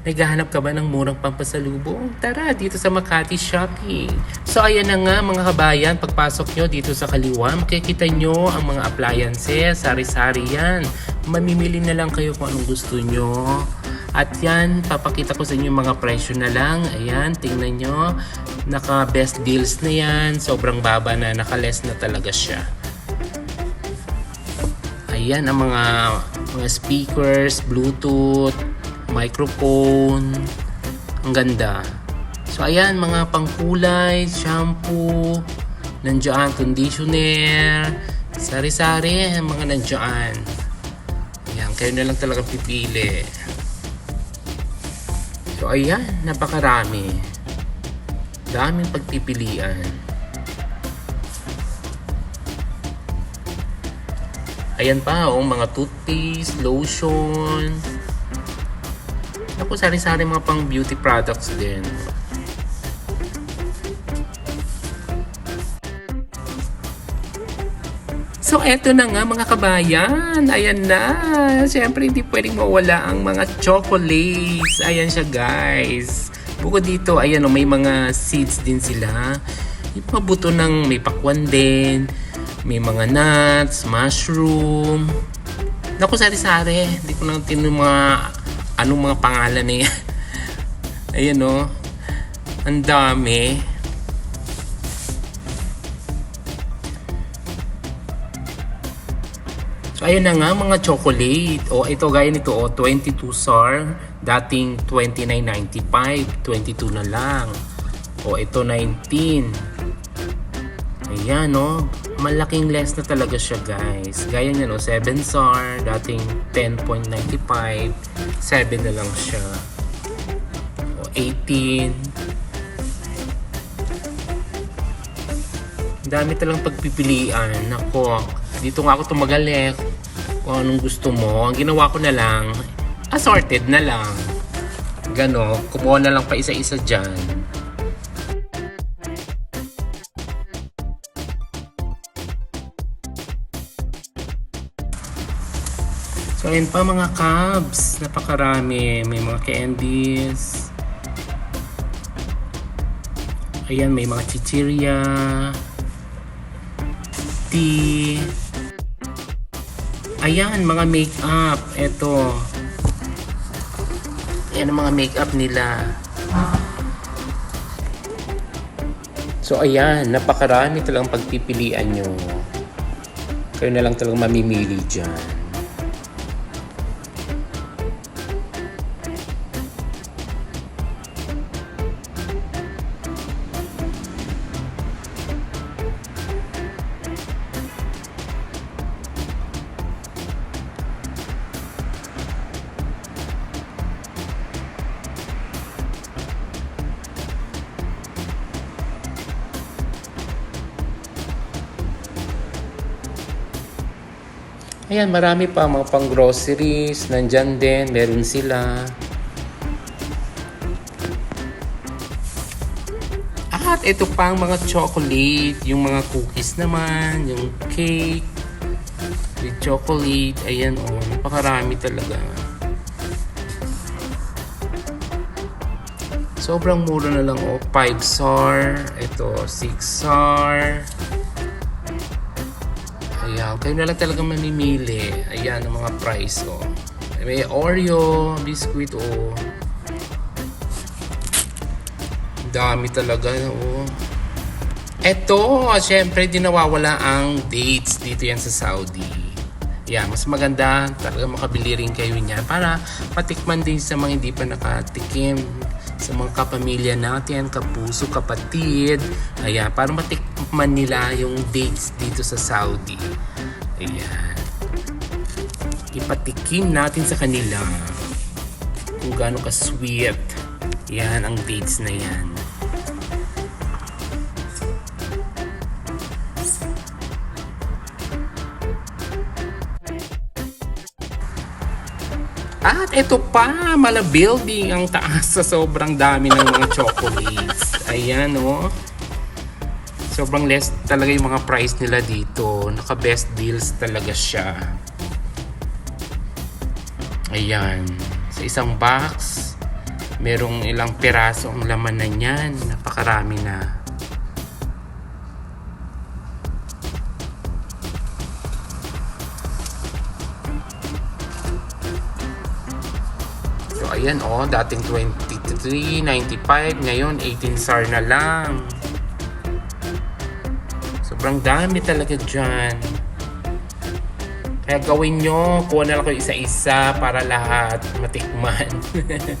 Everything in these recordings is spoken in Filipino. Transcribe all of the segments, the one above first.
Naghahanap ka ba ng murang pampasalubong? Tara, dito sa Makati Shopping. So ayan na nga mga kabayan, pagpasok nyo dito sa kaliwa, makikita nyo ang mga appliances, sari-sari yan. Mamimili na lang kayo kung anong gusto nyo. At yan, papakita ko sa inyo yung mga presyo na lang. Ayan, tingnan nyo. Naka best deals na yan. Sobrang baba na, naka less na talaga siya. Ayan ang mga mga speakers, Bluetooth, microphone. Ang ganda. So ayan, mga pangkulay, shampoo, nandiyan, conditioner, sari-sari, mga nandiyan. Ayan, kayo na lang talaga pipili. So ayan, napakarami. Daming pagpipilian. Ayan pa, oh, mga toothpaste, lotion. Naku, sari-sari mga pang beauty products din. So, eto na nga mga kabayan. Ayan na. Siyempre, hindi pwedeng mawala ang mga chocolates. Ayan siya, guys. Bukod dito, ayan o, may mga seeds din sila. Yung mga buto ng may pakwan din. May mga nuts, mushroom. Naku, sari-sari. Hindi ko lang tinong mga anong mga pangalan na yan. Ayan o. Ang dami. So, ayun na nga mga chocolate. O, ito gaya nito, o, 22 SAR. Dating 29.95. 22 na lang. O, ito 19. Ayan, no? Malaking less na talaga siya, guys. Gaya niya, no? 7 SAR. Dating 10.95. 7 na lang siya. O, 18. Dami talang pagpipilian. Nako, dito nga ako tumagal eh. Kung anong gusto mo. Ang ginawa ko na lang, assorted na lang. Gano, kumuha na lang pa isa-isa dyan. So, ayun pa mga cabs. Napakarami. May mga candies. Ayan, may mga chichirya. Tea. Ayan, mga make-up. Ito. Ayan ang mga make-up nila. So, ayan. Napakarami talagang pagpipilian nyo. Kayo na lang talagang mamimili dyan. Ayan, marami pa mga pang groceries. Nandyan din, meron sila. At ito pa ang mga chocolate, yung mga cookies naman, yung cake, with chocolate. Ayan, oh, napakarami talaga. Sobrang mura na lang, oh. 5 SAR, ito, 6 SAR. Ayan, kayo na lang talaga mamimili. Ayan ang mga price oh. May Oreo, biscuit oh. Dami talaga oh. Eto, syempre di nawawala ang dates dito yan sa Saudi. Yeah, mas maganda talaga makabili rin kayo niyan para patikman din sa mga hindi pa nakatikim sa mga kapamilya natin, kapuso, kapatid. Ayan, para matikman nila yung dates dito sa Saudi. Ayan. Ipatikim natin sa kanila kung gaano ka-sweet. Yan ang dates na yan. At ito pa, mala building ang taas sa sobrang dami ng mga chocolates. Ayan, oh. Sobrang less talaga yung mga price nila dito. Naka best deals talaga siya. Ayan. Sa isang box, Merong ilang piraso ang laman na niyan. Napakarami na. So, ayan oh, dating 23.95, ngayon 18 SAR na lang. Sobrang dami talaga dyan. Kaya gawin nyo, kuha na lang kayo isa-isa para lahat matikman.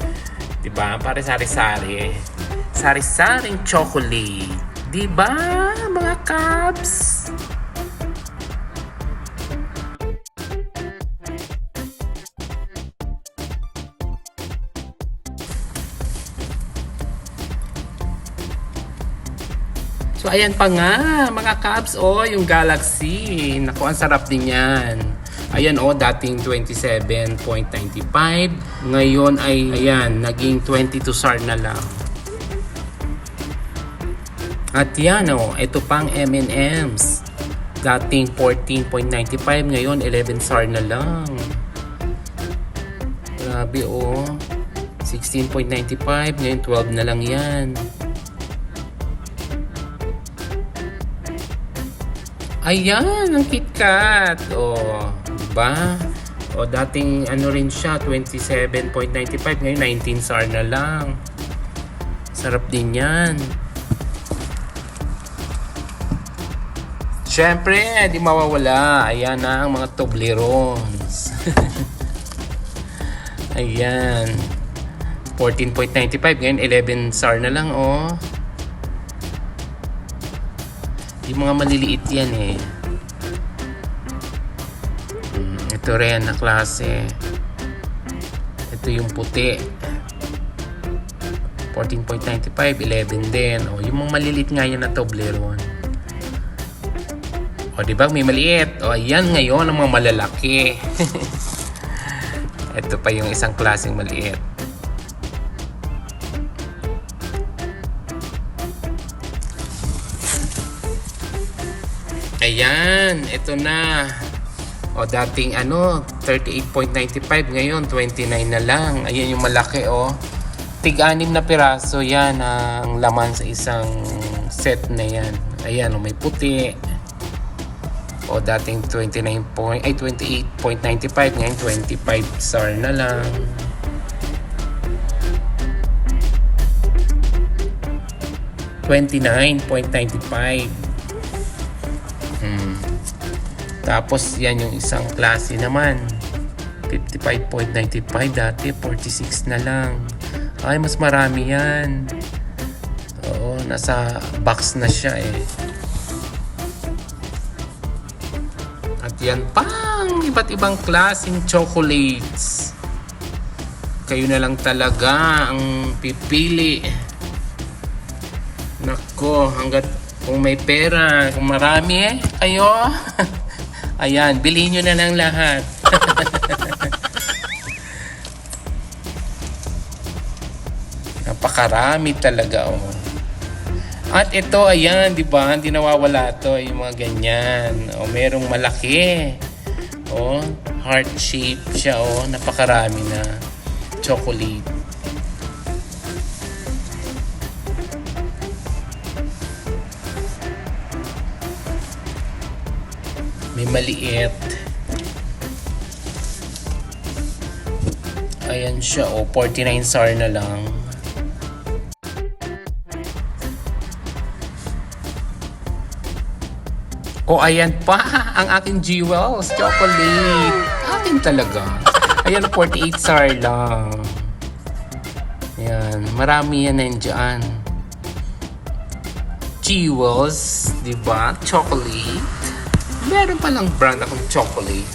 diba? Para sari-sari. Sari-saring chocolate. Diba, mga Cubs? So ayan pa nga, mga Cubs, oh, yung Galaxy. Naku, ang sarap din yan. Ayan oh, dating 27.95. Ngayon ay, ayan, naging 22 SAR na lang. At yan oh, ito pang M&M's. Dating 14.95, ngayon 11 SAR na lang. Grabe oh. 16.95, ngayon 12 na lang yan. Ayan, ang KitKat. O, oh, diba? O, dating ano rin siya, 27.95. Ngayon, 19 SAR na lang. Sarap din yan. Siyempre, di mawawala. Ayan na ang mga Toblerones. Ayan. 14.95. Ngayon, 11 SAR na lang, oh. Yung mga maliliit yan eh. Hmm, ito rin na klase. Ito yung puti. 14.95, 11 din. O, yung mga maliliit nga yan na Toblerone. O, di ba? May maliit. O, yan ngayon ang mga malalaki. ito pa yung isang klaseng maliit. Ayan, ito na. O dating ano, 38.95 ngayon 29 na lang. Ayan yung malaki oh. Tig-anim na piraso yan ang laman sa isang set na yan. Ayan, oh, may puti. O dating 29 point, ay 28.95 ngayon 25 SAR na lang. Twenty-nine point ninety-five. Hmm. Tapos yan yung isang klase naman. 55.95 dati 46 na lang. Ay mas marami yan. Oo, nasa box na siya eh. At yan pang iba't ibang klaseng chocolates. Kayo na lang talaga ang pipili. Nako, hanggat kung may pera, kung marami eh, kayo. Ayan, bilhin nyo na lang lahat. Napakarami talaga, oh. At ito, ayan, di ba? Hindi nawawala to, yung mga ganyan. O, merong malaki. O, heart shape siya, o. Napakarami na chocolate. May maliit. Ayan siya, oh. 49 SAR na lang. Oh, ayan pa. Ang aking jewels. Chocolate. Akin talaga. Ayan, 48 SAR lang. Ayan. Marami yan nandiyan. Jewels. Diba? Chocolate. Meron palang brand akong chocolate.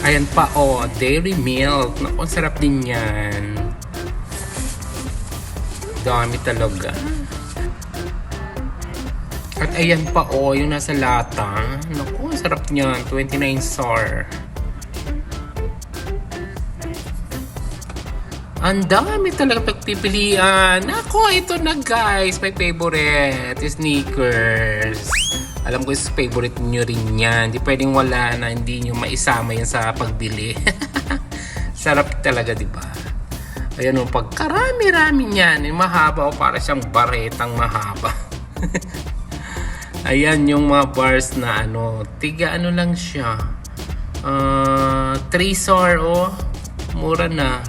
Ayan pa, oh. Dairy milk. Naku, ang sarap din yan. Dami talaga. At ayan pa oh, yung nasa lata. Naku, ang sarap niyan. 29 SAR. Ang dami talaga pagpipilian. Ako, ito na guys. My favorite. Sneakers. Alam ko is favorite nyo rin yan. Hindi pwedeng wala na hindi nyo maisama yan sa pagbili. sarap talaga, di ba? Ayan o, pagkarami-rami niyan, eh, mahaba o para siyang baretang mahaba. Ayan yung mga bars na ano, tiga ano lang siya. Ah, 3 star o, mura na.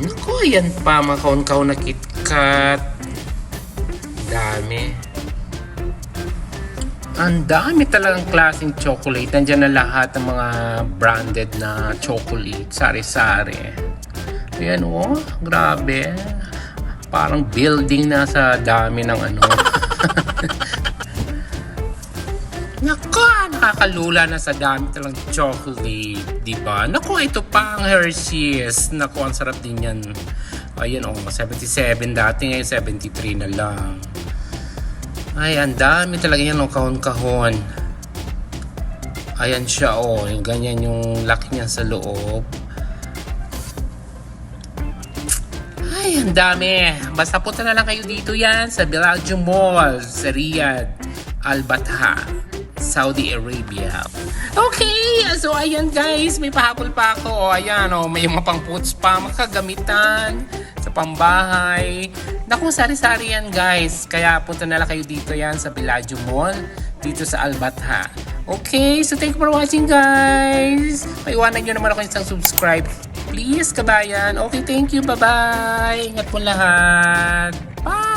Naku, yan pa, mga kaon-kaw na KitKat. Dami. Ang dami talagang klaseng chocolate. Nandiyan na lahat ng mga branded na chocolate. Sari-sari. Ayan oh, grabe. Parang building na sa dami ng ano. Nako, nakakalula na sa dami talagang chocolate, di ba? Nako, ito pa ang Hershey's. Nako, ang sarap din yan. Ayan, oh, 77 dati, ngayon 73 na lang. Ay, ang dami talaga yan, oh, kahon-kahon. Ayan siya, oh, yung ganyan yung laki niya sa loob. Ay, ang dami. Basta punta na lang kayo dito yan sa Bellagio Mall sa Riyadh, Al Batha, Saudi Arabia. Okay, so ayan guys, may pahabol pa ako. O, ayan, oh, may mga pang puts pa, makagamitan pambahay. Naku, sari-sari yan guys. Kaya punta na lang kayo dito yan sa Bellagio Mall, dito sa Al Batha. Okay, so thank you for watching guys. Maiwanan nyo naman ako isang subscribe. Please, kabayan. Okay, thank you. Bye-bye. Ingat po lahat. Bye!